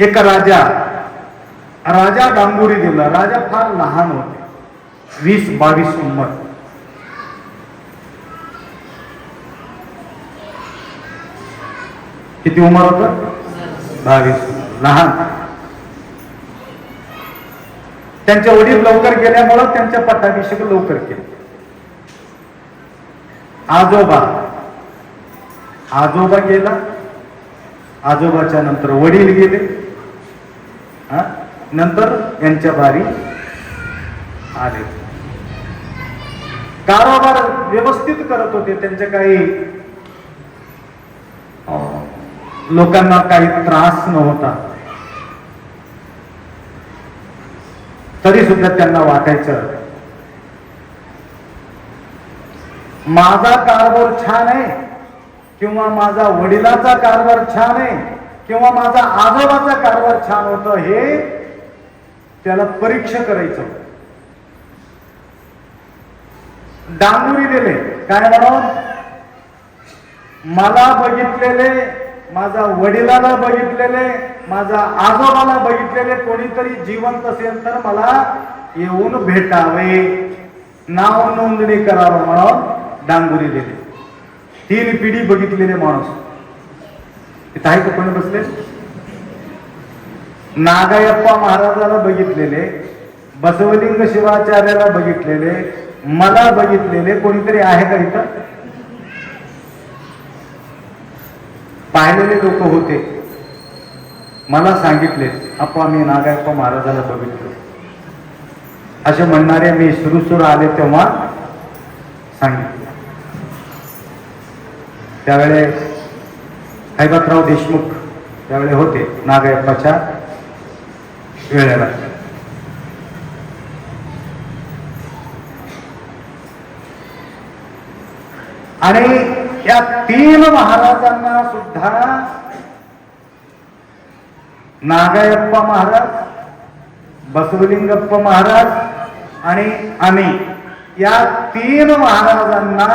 एक राजा राजा डांबुरी दिला राजा फार लहान होते. वीस बावीस उंमर. किती उमर होत? बावीस लहान. त्यांचे वडील लवकर गेल्यामुळं त्यांच्या पट्टाभिषेक लवकर केले. आजोबा आजोबा गेला. आजोबाच्या नंतर वडील गेले. नंतर यांच्या बारी आले. कारोबार व्यवस्थित करत होते त्यांचे काही लोकांना काही त्रास नव्हता. तरी सुद्धा त्यांना वाटायचं माझा कारभार छान आहे किंवा माझा वडिलाचा कारभार छान आहे किंवा माझा आजोबाचा कारभार छान होतं हे त्याला परीक्षा करायचं डांगुरी दिले. काय म्हणून मला बघितलेले माझा वडिलाला बघितलेले माझा आजोबाला बघितलेले कोणीतरी जिवंत असेल तर मला येऊन भेटावे. नाव नोंदणी करावं म्हणून डांगुरी दिले. तीन पिढी बघितलेले माणूस. इथं आहे का बसले? नागायप्पा महाराजाला बघितलेले बसवलिंग शिवाचार्याला बघितलेले मला बघितलेले कोणीतरी आहे का इथं? पाहिलेले लोक होते. मला सांगितले अप्पा मी नागायप्पा महाराजाला बघितले. असे म्हणणारे मी सुरू सुरू आले तेव्हा सांगितले. त्यावेळेस हैबतराव देशमुख त्यावेळी होते नागायप्पाच्या वेळेला. आणि या तीन महाराजांना सुद्धा नागायप्पा महाराज बसवलिंगप्पा महाराज आणि आम्ही या तीन महाराजांना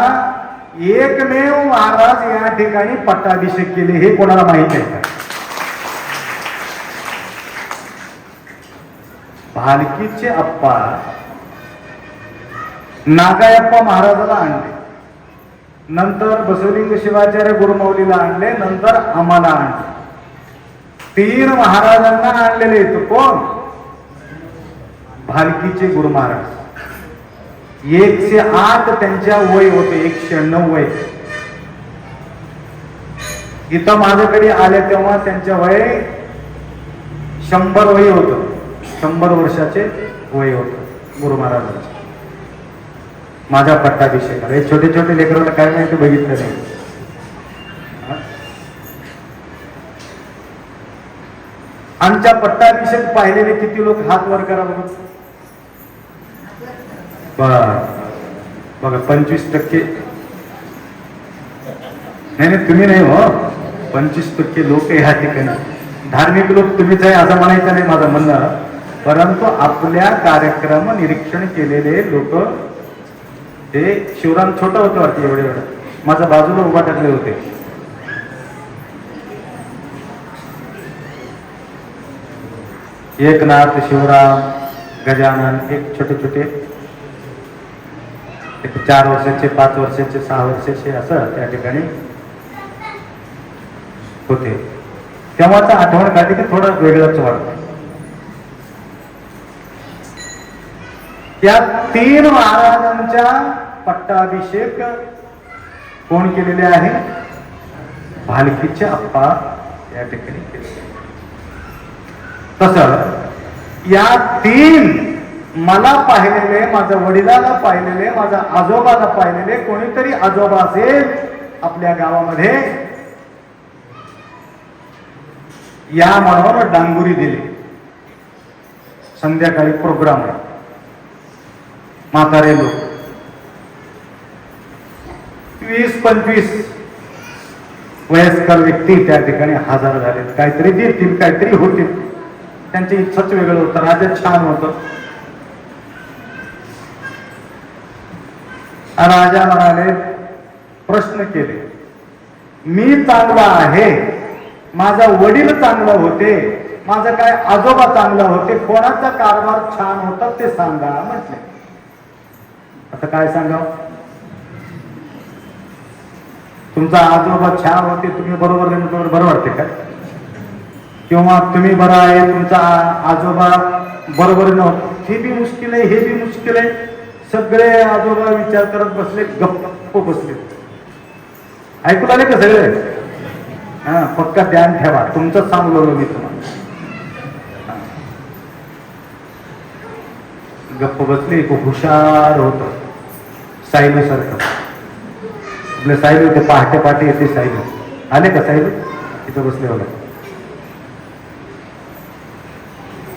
एकमेव महाराज या ठिकाणी पट्टाभिषेक केले हे कोणाला माहीत आहे का भालकीचे अप्पा नागायप्पा महाराजाला आणले. नंतर बसवलिंग शिवाचार्य गुरुमौलीला आणले नंतर आम्हाला आणले. तीन महाराजांना आणलेले आहेत कोण? भालकीचे गुरु महाराज एकशे आठ त्यांच्या वय होते एकशे नऊ वय इथं माझ्याकडे आले तेव्हा त्यांच्या वय शंभर वय होत. शंभर वर्षाचे वय होत गुरु महाराजांचे. माझ्या पट्टाभिषेक हे छोटे छोटे लेकरांना काय माहिती बघितलं नाही. आमच्या पट्टाभिषेक पाहिलेले किती लोक हात वर करा बघा. बघा पंचवीस टक्के. नाही नाही तुम्ही नाही हो. पंचवीस टक्के लोक ह्या ठिकाणी. धार्मिक लोक तुम्हीच आहे असं म्हणायचं नाही माझं म्हणणं. परंतु आपल्या कार्यक्रम निरीक्षण केलेले लोक ते शिवराम छोटं होतं वाटते एवढे एवढं. माझ्या बाजूला उभा टाकले होते. एकनाथ शिवराम गजानन एक छोटे छोटे. चार वर्षाचे पाच वर्षाचे सहा वर्षाचे असं त्या ठिकाणी होते. तेव्हाच आठवण काढली की थोडं वेगळंच वाटतं. या तीन महाराजांच्या पट्टाभिषेक कोण केलेले आहे? भालकीचे अप्पा या ठिकाणी केले तस या तीन मला पाहिलेले माझ्या वडिलाला पाहिलेले माझ्या आजोबाला पाहिलेले कोणीतरी आजोबा असेल आपल्या गावामध्ये या म्हणून डांगुरी दिली. संध्याकाळी प्रोग्राम आहे. म्हातारे लोक. वीस पंचवीस वयस्कर व्यक्ती त्या ठिकाणी हजर झालेत. काहीतरी देतील काहीतरी होतील. त्यांची इच्छाच वेगळं होतं. राज्यात छान होतं. राजा म्हणाले प्रश्न केले मी चांगला आहे माझा वडील चांगला होते माझं काय आजोबा चांगला होते कोणाचा कारभार छान होता ते सांगा म्हटले. आता काय सांगाव? तुमचा आजोबा छान होते तुम्ही बरोबर बरोबर बरं वाटते का? किंवा तुम्ही बरा आहे तुमचा आजोबा बरोबर नव्हतं हे बी मुश्किल आहे हे बी मुश्किल आहे. सगळे आजोबा विचार करत बसले गप्प हो बसले. ऐकू आले का सगळे? हा पक्का ध्यान ठेवा. तुमचं सांगलो मी तुम्हाला. गप्प बसले खूप हुशार होत. सायलो सारखं. आपले साहेब ते पहाटे पहाटे येते साहेब. आले का साहेब? तिथं बसले बघा.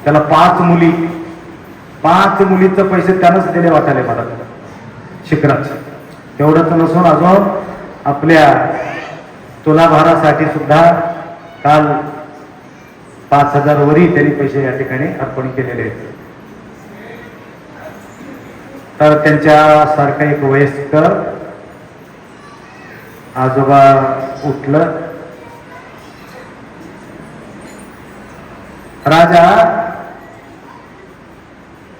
त्याला पाच मुली पाच मुलीचं पैसे त्यानंच दिले वाटायला मला. शिखरात. तेवढंच नसून अजून आपल्या तुलाभारासाठी सुद्धा काल पाच हजार वरी त्यांनी पैसे या ठिकाणी अर्पण केलेले आहेत. तर त्यांच्या सारखा एक वयस्कर आजोबा उठलं. राजा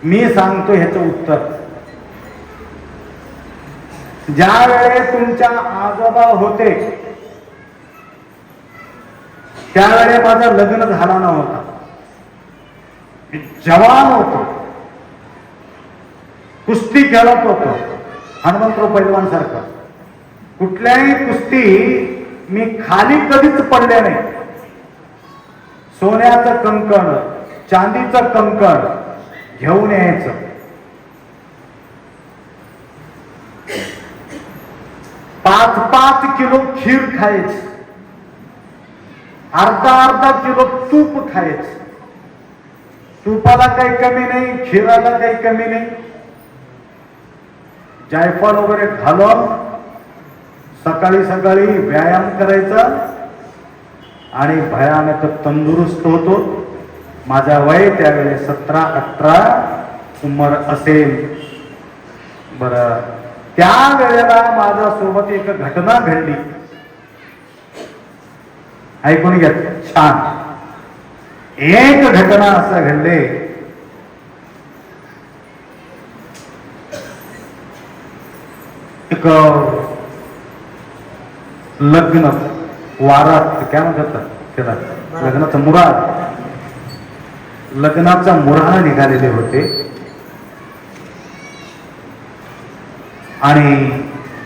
मी सांगतो ह्याचं उत्तर. ज्या वेळेस तुमच्या आजोबा होते त्यावेळे माझं लग्न झाला नव्हता. मी जवान होतो. कुस्ती खेळत होतो. हनुमंतराव पैलवान सारखं कुठल्याही कुस्ती मी खाली कधीच पडले नाही. सोन्याचं कंकण चांदीचं कंकण घेऊन यायचं. पाच पाच किलो खीर खायच. अर्धा अर्धा किलो तूप खायच. तुपाला काही कमी नाही खीराला काही कमी नाही. जायफळ वगैरे घालून सकाळी सकाळी व्यायाम करायचा आणि भयानक तंदुरुस्त होतो. माझा वय त्यावेळेस सतरा अठरा उमर असेल. बर. त्या वेळेला माझ्या सोबत एक घटना घडली. ऐकून घ्या. छान. एक घटना असं घडले. एक लग्न. वारात. काय म्हणतात त्याला? लग्नाचं मुराद. लग्नाचा मुराद निघालेले होते. आणि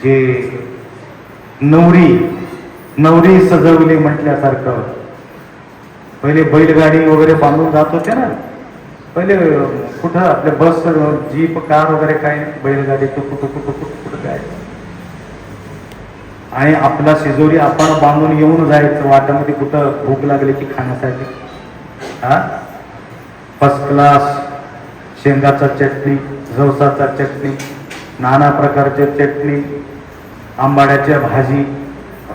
जे नवरी नवरी सजवली म्हटल्यासारखं पहिले बैलगाडी वगैरे बांधून जात होते ना. पहिले कुठं आपल्या बस जीप कार वगैरे काय बैलगाडी टुकू कुठं टुकू कुठं काय. आणि आपला शेजोरी आपण बांधून येऊन जायचं वाटामध्ये कुठं भूक लागली की खाण्यासाठी. हा? फर्स्ट क्लास शेंगाचा चटणी जवसाचा चटणी नाना प्रकारचे चटणी आंबाड्याच्या भाजी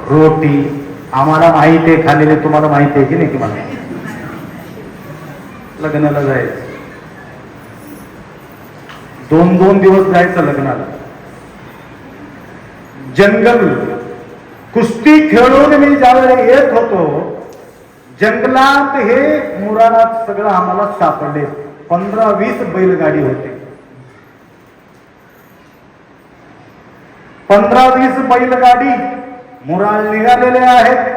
रोटी. आम्हाला माहिती आहे खाल्लेले तुम्हाला माहिती आहे की नाही तुम्हाला? लग्नाला जायचं. दोन दोन दिवस जायचं लग्नाला. जंगल कुस्ती खेळून मी ज्यावेळेला येत होतो जंगलात हे मुरारात सगळं आम्हाला सापडले. पंधरा वीस बैलगाडी होते. पंधरा वीस बैलगाडी मुराळ निघालेले आहेत.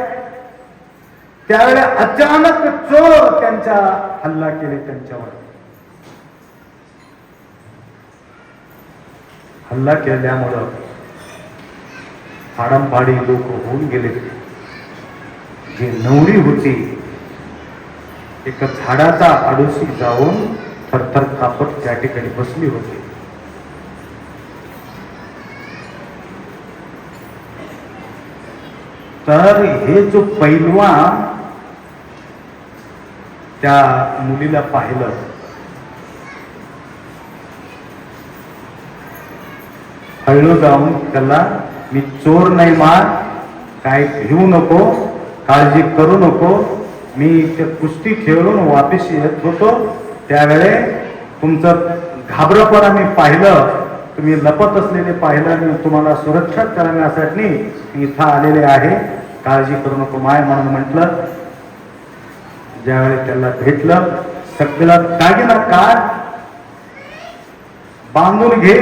त्यावेळी अचानक चोर त्यांच्या हल्ला केले त्यांच्यावर. हल्ला केल्यामुळं फाडंफाडी लोक होऊन गेले. जी नवरी होती एका झाडाचा आडोशी जाऊन थरथर कापत त्या ठिकाणी बसली होती. तर हे जो पैलवा त्या मुलीला पाहिलं हळलो जाऊन त्याला मी चोर नाही मार काय घेऊ नको काळजी करू नको मी ते कुस्ती खेळून वापिस येत होतो. त्यावेळे तुमचं घाबरपणा मी पाहिलं. तुम्ही लपत असलेले पाहिलं मी तुम्हाला सुरक्षा करण्यासाठी मी इथं आलेले आहे. काळजी करू नको माय म्हणून म्हटलं. ज्यावेळी त्याला भेटलं सगळं दागिना काय बांधून घे.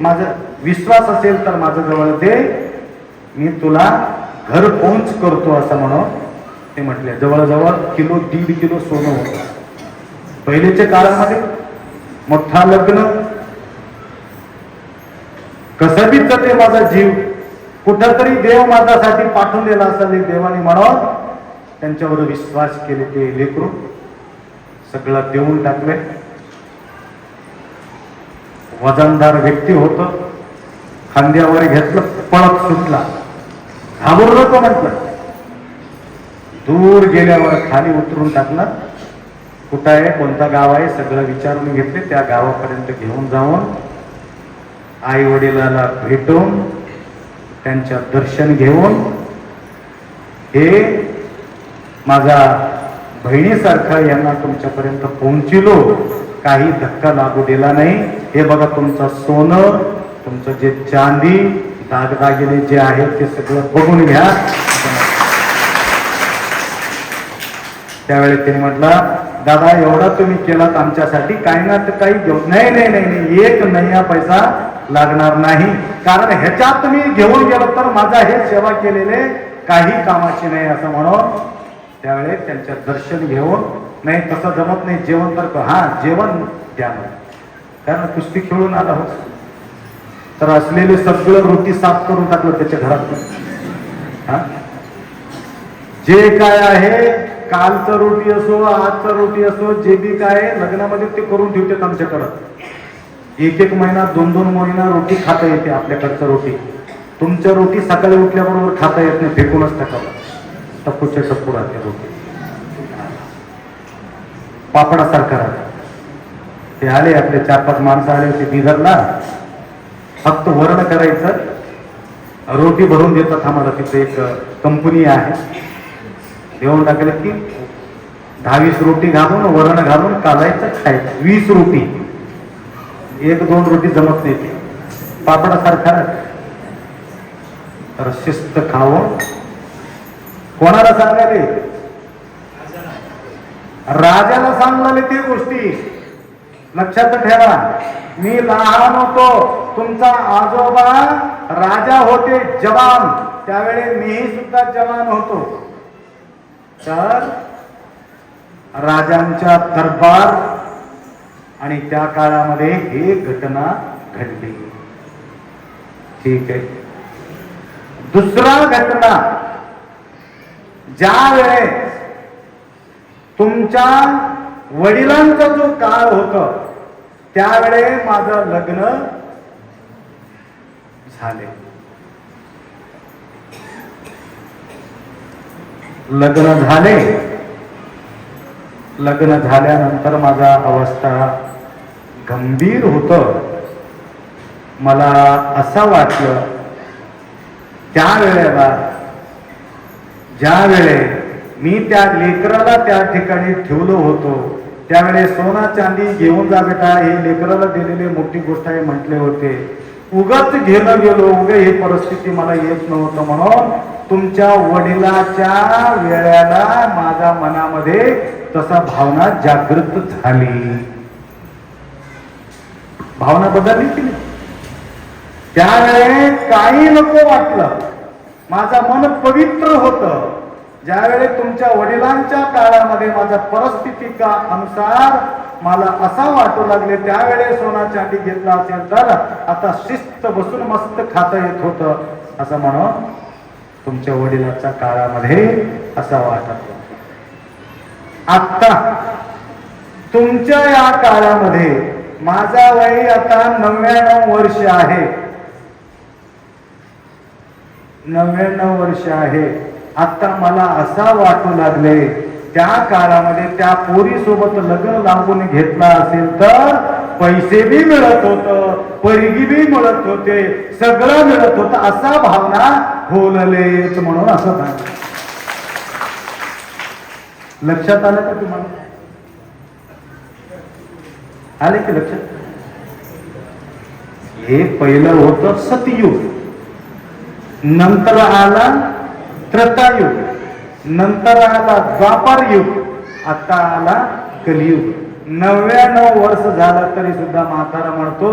माझा विश्वास असेल तर माझं जवळ दे. मी तुला घर पोच करतो असं म्हणून ते म्हटले जवळजवळ किलो दीड किलो सोनं होतं. पहिलेच्या काळामध्ये मोठा लग्न. कसं बी ते माझा जीव कुठंतरी देव माझ्यासाठी पाठवून दिला असेल देवाने म्हणावं. त्यांच्यावर विश्वास केले ते लेकरू. सगळं देऊन टाकले. वजनदार व्यक्ती होत. खांद्यावर घेतलं पळत सुटला. घाबरलो तो म्हटलं. दूर गेल्यावर खाली उतरून टाकलं कुठं आहे कोणता गाव आहे सगळं विचारून घेतले. त्या गावापर्यंत घेऊन जाऊन आई वडिलाला भेटून त्यांच्या दर्शन घेऊन हे माझा बहिणीसारखा यांना तुमच्यापर्यंत पोहोचिलो. काही धक्का लागू दिला नाही. हे बघा तुमचं सोनं तुमचं जे चांदी दागदागिने जे आहेत ते सगळं बघून घ्या. त्यावेळी ते म्हटलं दादा एवढा तुम्ही केलात आमच्यासाठी काही ना तर काही घेऊ नाही नाही नाही नाही एक नैया पैसा लागणार नाही. कारण ह्याच्यात तुम्ही घेऊन गेलो तर माझा हे सेवा केलेले काही कामाची नाही असं म्हणून त्यावेळेस त्यांच्या दर्शन घेऊन नाही तसं जमत नाही जेवण तर हा जेवण द्या कारण कुस्ती खेळून आला हो. तर असलेले सगळं रोटी साफ करून टाकलं त्याच्या घरात हा? जे काय आहे कालचं रोटी असो आजचं रोटी असो जे बी काय लग्नामध्ये ते करून ठेवतात आमच्याकडं. एक एक महिना दोन दोन महिना रोटी खाता येते आपल्याकडचं रोटी. तुमच्या रोटी सकाळी उठल्याबरोबर खाता येत नाही फेकूनच टाकावं टप्पूच्या टप्पू राहते रोटी. पापडासारखा राहते. ते आले आपले चार पाच माणसं आले होते बिघरला फक्त वरण करायचं. रोटी भरून देतात आम्हाला तिथे एक कंपनी आहे. देऊन टाकलं की दहावीस रोटी घालून वरण घालून कालायचं खायचं. वीस रोटी. एक दोन रोटी जमत नाही ते. पापडासारखा तर शिस्त खावं. कोणाला सांगाले राजाला सांगणारे ते गोष्टी. लक्षात ठेवा. मी लहान होतो. तुमचा आजोबा राजा होते जवान. त्यावेळी मीही सुद्धा जवान होतो. तर राजांच्या दरबार आणि त्या काळामध्ये हे घटना घडली. ठीक आहे. दुसरा घटना. ज्या वेळेस तुमच्या वडिलांचा जो काळ होत त्यावेळे माझं लग्न झाले. लग्न झाले. लग्न झाल्यानंतर माझा अवस्था गंभीर होत. मला असं वाटलं त्या वेळेला ज्या वेळे मी त्या लेकराला त्या ठिकाणी ठेवलो होतो त्यावेळे सोना चांदी घेऊन जा बेटा हे लेकराला दिलेली मोठी गोष्ट आहे म्हटले होते. उगाच घेणं गेलो उग ही परिस्थिती मला येत नव्हतं म्हणून तुमच्या वडिलाच्या वेळेला माझ्या मनामध्ये तसा भावना जागृत झाली. भावना बदलली की नाही? त्यावेळे काही नको वाटलं. माझा मन पवित्र होतं. ज्यावेळी तुमच्या वडिलांच्या काळामध्ये माझ्या परिस्थितीच्या अनुसार मला असा वाटू लागले त्यावेळेस सोना चांदी घेतला असेल तर आता शिस्त बसून मस्त खाता येत होतं. असं म्हणून तुमच्या वडिलांच्या काळामध्ये असा वाटत आता तुमच्या या काळामध्ये माझा वय आता नव्याण्णव वर्ष आहे. नव्याण्णव वर्ष आहे. आता मला असा वाटू लागले त्या काळामध्ये त्या पोरी सोबत लग्न लावून घेतला असेल तर पैसे बी मिळत होत परिगी बी मिळत होते सगळं मिळत होत असा भावना होललेत म्हणून असं सांग लक्षात आलं का तुम्हाला? आले की लक्षात? हे पहिलं होतं सतयुग. नंतर आला त्रेतायुग नंतर आला द्वापार युग आता आला कलियुग. नव्याण्णव वर्ष झालं तरी सुद्धा म्हातारा म्हणतो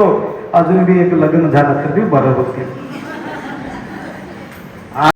अजून बी एक लग्न झालं तरी बरं होते.